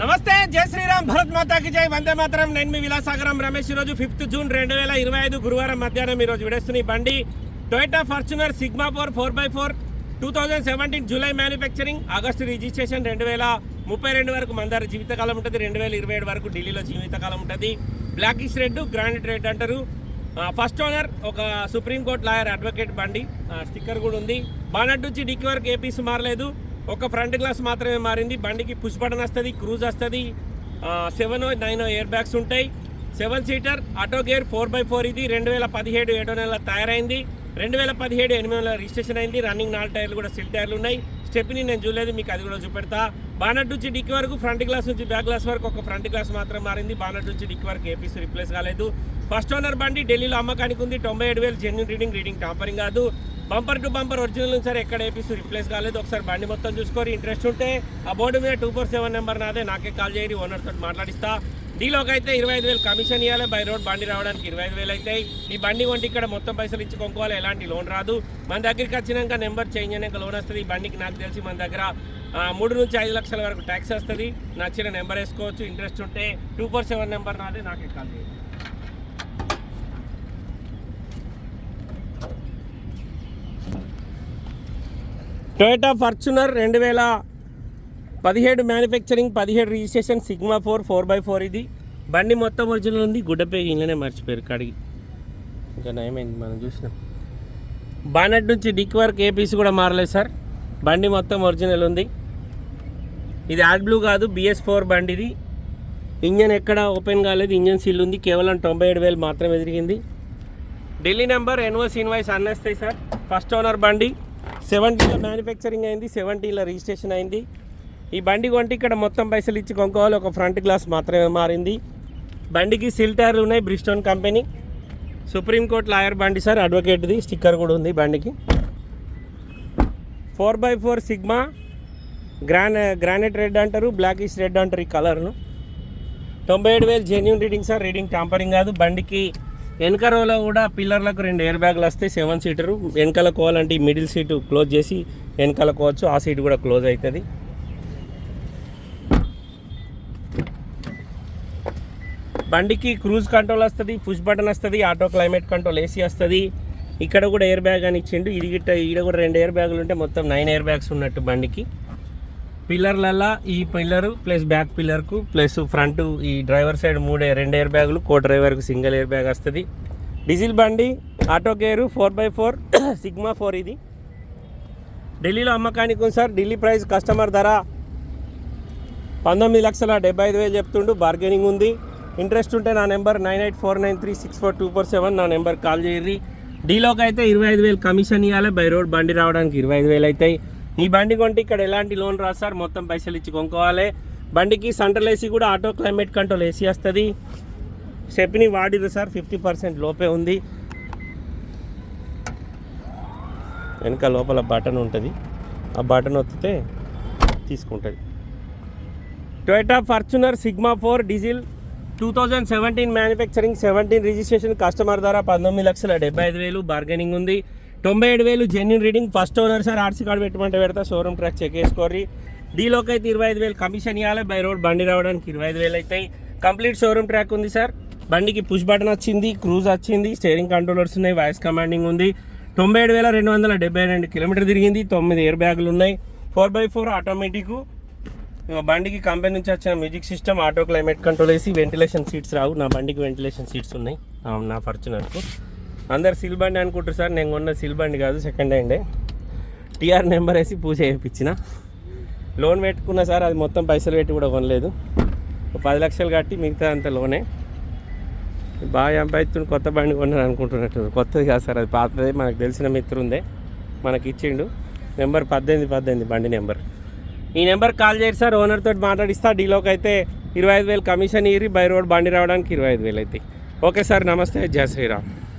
నమస్తే జై శ్రీరామ్ భరత్ మాతాకి జై. వందే మాతరం. నేను మీ విలాసాగరం రమేష్. ఈరోజు ఫిఫ్త్ జూన్ రెండు వేల ఇరవై ఐదు గురువారం మధ్యాహ్నం ఈరోజు విడేస్తున్న ఈ బండి Toyota Fortuner Sigma four four by four two thousand seventeen July manufacturing August registration రెండు వేల ముప్పై రెండు వరకు మందార జీవితకాలం ఉంటుంది రెండు వేల ఇరవై ఏడు వరకు ఢిల్లీలో జీవితకాలం ఉంటుంది. బ్లాకిష్ రెడ్ గ్రానైట్ రెడ్ అంటారు. ఫస్ట్ ఓనర్ ఒక సుప్రీంకోర్టు లాయర్ అడ్వకేట్ బండి. స్టిక్కర్ కూడా ఉంది. బానట్ నుంచి డిక్కి వరకు ఏ పీస్ మారలేదు. ఒక ఫ్రంట్ గ్లాస్ మాత్రమే మారింది. బండికి పుష్ బటన్ వస్తుంది క్రూజ్ వస్తుంది. సెవెన్ నైన్ ఎయిర్ బ్యాగ్స్ ఉంటాయి. Seven seater auto gear four by four ఇది. రెండు వేల పదిహేడు ఏడో నెల తయారైంది. రెండు వేల పదిహేడు ఎనిమిది నెలల రిజిస్ట్రేషన్ అయింది. రన్నింగ్ నాలుగు టైర్లు కూడా సిల్ టైర్లు ఉన్నాయి. స్టెప్ని నేను చూడలేదు మీకు అది కూడా చూపెడతా. బానట్ నుంచి డిక్కి వరకు ఫ్రంట్ గ్లాస్ నుంచి బ్యాక్ గ్లాస్ వరకు ఒక ఫ్రంట్ గ్లాస్ మాత్రం మారింది. బానట్ నుంచి డిక్కి వరకు ఏపీస్ రిప్లేస్ కాలేదు. ఫస్ట్ ఓనర్ బండి ఢిల్లీలో అమ్మకానికి ఉంది. తొంభై ఏడు వేలు జెన్యున్ రీడింగ్ రీడింగ్ టాంపరింగ్ కాదు. బంపర్ టు బంపర్ ఒరిజినల్ ఉంది సార్. ఎక్కడ ఏపీస్ రిప్లేస్ కాలేదు. ఒకసారి బండి మొత్తం చూసుకొని ఇంట్రెస్ట్ ఉంటే ఆ బోర్డు మీద టూ ఫోర్ సెవెన్ నెంబర్ నాదే. నాకే కాల్ చేయండి ఓనర్ తోటి మాట్లాడిస్తా. డీలోకి అయితే ఇరవై ఐదు వేలు కమిషన్ ఇవ్వాలి బై రోడ్ బండి రావడానికి ఇరవై ఐదు వేలు అవుతాయి ఈ బండి కొంటే ఇక్కడ మొత్తం పైసలు ఇచ్చి కొనుక్కోవాలి. ఎలాంటి లోన్ రాదు. మన దగ్గరికి వచ్చినాక నెంబర్ చేంజ్ అయినాక లోన్ వస్తుంది. ఈ బండికి నాకు తెలిసి మన దగ్గర మూడు నుంచి ఐదు లక్షల వరకు ట్యాక్స్ వస్తుంది. నచ్చిన నెంబర్ వేసుకోవచ్చు. ఇంట్రెస్ట్ ఉంటే టూ ఫోర్ సెవెన్ నెంబర్ నాదే. నాకే కాల్ చేయండి. టొయోటా ఫార్చునర్ రెండు వేల పదిహేడు మ్యానుఫ్యాక్చరింగ్ పదిహేడు registration Sigma four four by four ఇది. బండి మొత్తం ఒరిజినల్ ఉంది. గుడ్డపే ఇళ్ళనే మర్చిపోయారు కడిగి ఇంకా నయమైంది మనం చూసినాం. బానెట్ నుంచి డిక్ వరకు ఏ పీస్ కూడా మారలేదు సార్ బండి మొత్తం ఒరిజినల్ ఉంది. ఇది ఆడ్ బ్లూ కాదు బిఎస్ ఫోర్ బండి ఇది. ఇంజన్ ఎక్కడ ఓపెన్ కాలేదు ఇంజన్ సీల్ ఉంది. కేవలం తొంభై ఏడు వేలు మాత్రమే తిరిగింది. ఢిల్లీ నెంబర్ ఎన్ఓస్ ఇన్వాయిస్ అన్నేస్తాయి సార్ ఫస్ట్ ఓనర్ బండి. సెవెంటీన్లో మ్యానుఫ్యాక్చరింగ్ అయింది సెవెంటీన్లో రిజిస్ట్రేషన్ అయింది. ఈ బండి కొంటే ఇక్కడ మొత్తం పైసలు ఇచ్చి కొనుక్కోవాలి. ఒక ఫ్రంట్ గ్లాస్ మాత్రమే మారింది. బండికి సిల్ టైర్లు ఉన్నాయి Bridgestone company. Supreme court lawyer బండి సార్ అడ్వకేట్ది స్టిక్కర్ కూడా ఉంది బండికి. Four by four Sigma gran granite red అంటారు బ్లాకిష్ రెడ్ అంటారు ఈ కలర్ను. తొంభై ఏడు వేలు genuine reading sir reading tampering కాదు. బండికి వెనక రోలో కూడా పిల్లర్లకు రెండు ఎయిర్ బ్యాగ్లు వస్తాయి సెవెన్ సీటరు వెనకాల కోవాలంటే ఈ మిడిల్ సీటు క్లోజ్ చేసి వెనకాల కోవచ్చు ఆ సీట్ కూడా క్లోజ్ అవుతుంది. బండికి క్రూజ్ కంట్రోల్ వస్తుంది పుష్ బటన్ వస్తుంది ఆటో క్లైమేట్ కంట్రోల్ ఏసీ వస్తుంది. ఇక్కడ కూడా ఎయిర్ బ్యాగ్ అని ఇచ్చిండు. ఇది గిట్ట ఈడ కూడా రెండు ఎయిర్ బ్యాగులు ఉంటే మొత్తం నైన్ ఎయిర్ బ్యాగ్స్ ఉన్నట్టు బండికి. పిల్లర్లల్లా ఈ పిల్లరు ప్లస్ బ్యాక్ పిల్లర్కు ప్లస్ ఫ్రంట్ ఈ డ్రైవర్ సైడ్ మూడే రెండు ఎయిర్ బ్యాగులు కో డ్రైవర్కు సింగిల్ ఎయిర్ బ్యాగ్ వస్తుంది. డీజిల్ బండి auto gear four by four Sigma four ఇది. ఢిల్లీలో అమ్మకానికి ఉంది సార్. ఢిల్లీ ప్రైస్ కస్టమర్ ధర పంతొమ్మిది లక్షల డెబ్బై ఐదు వేలు చెప్తుండు. బార్గెనింగ్ ఉంది. ఇంట్రెస్ట్ ఉంటే నా number nine eight four nine three six four two four seven నా నెంబర్ కాల్ చేయర్రి డీలోకి అయితే ఇరవై ఐదు వేలు కమిషన్ ఇవ్వాలి బై రోడ్ బండి రావడానికి ఇరవై ఐదు వేలు అవుతాయి. ఈ బండి కొంటే ఇక్కడ ఎలాంటి లోన్ రాదు సార్? మొత్తం పైసలు ఇచ్చి కొనుక్కోవాలి. బండికి సెంట్రల్ ఏసీ కూడా ఆటో క్లైమేట్ కంట్రోల్ ఏసీ వస్తుంది. స్టెప్ని వాడిరు సార్ ఫిఫ్టీ పర్సెంట్ లోపే ఉంది. వెనక లోపల బటన్ ఉంటుంది. ఆ బటన్ ఒత్తితే తీసుకుంటుంది. Toyota Fortuner Sigma four diesel two thousand seventeen manufacturing seventeen registration customer ద్వారా పంతొమ్మిది లక్షల డెబ్బై ఐదు వేలు బార్గెనింగ్ ఉంది. తొంభై ఏడు వేలు genuine reading first owner sir RC card పెట్టమంటే పెడతా షోరూమ్ ట్రాక్ చెక్ చేసుకోర్రి. డీలోకి అయితే ఇరవై ఐదు వేలు కమిషన్ ఇవ్వాలి బై రోడ్ బండి రావడానికి ఇరవై ఐదు వేలు అవుతాయి కంప్లీట్ షోరూమ్ ట్రాక్ ఉంది సార్. బండికి పుష్ బటన్ వచ్చింది క్రూజ్ వచ్చింది స్టీరింగ్ కంట్రోలర్స్ ఉన్నాయి వాయిస్ కమాండింగ్ ఉంది. తొంభై ఏడు వేల రెండు వందల డెబ్బై రెండు కిలోమీటర్ తిరిగింది తొమ్మిది ఎయిర్ బ్యాగులు ఉన్నాయి. ఫోర్ బై ఫోర్ ఆటోమేటిక్ బండికి కంపెనీ నుంచి వచ్చిన music system auto climate control వేసి వెంటిలేషన్ సీట్స్ రావు. నా బండికి వెంటిలేషన్ సీట్స్ ఉన్నాయి. నా ఫార్చునర్కు అందరు సిల్ బండి అనుకుంటారు సార్. నేను కొన్న సిల్ బండి కాదు సెకండ్ హ్యాండే టీఆర్ నెంబర్ వేసి పూజ చేయించిన. లోన్ పెట్టుకున్న సార్ అది మొత్తం పైసలు పెట్టి కూడా కొనలేదు. పది లక్షలు కట్టి మిగతా అంత లోనే. బాగా సంపాదిస్తుండు కొత్త బండి కొన్నాను అనుకుంటున్నట్టు కొత్తది కాదు సార్ అది పాతది. మనకు తెలిసిన మిత్రుందే. మనకి ఇచ్చిండు. నెంబర్ పద్దెనిమిది పద్దెనిమిది బండి నెంబర్. ఈ నెంబర్ కాల్ చేయరు సార్. ఓనర్తో మాట్లాడిస్తా. డీలోకి అయితే ఇరవై ఐదు వేలు కమిషన్ ఇరి బై రోడ్ బండి రావడానికి ఇరవై ఐదు వేలు అయితే. ఓకే సార్ నమస్తే. జయ శ్రీరామ్.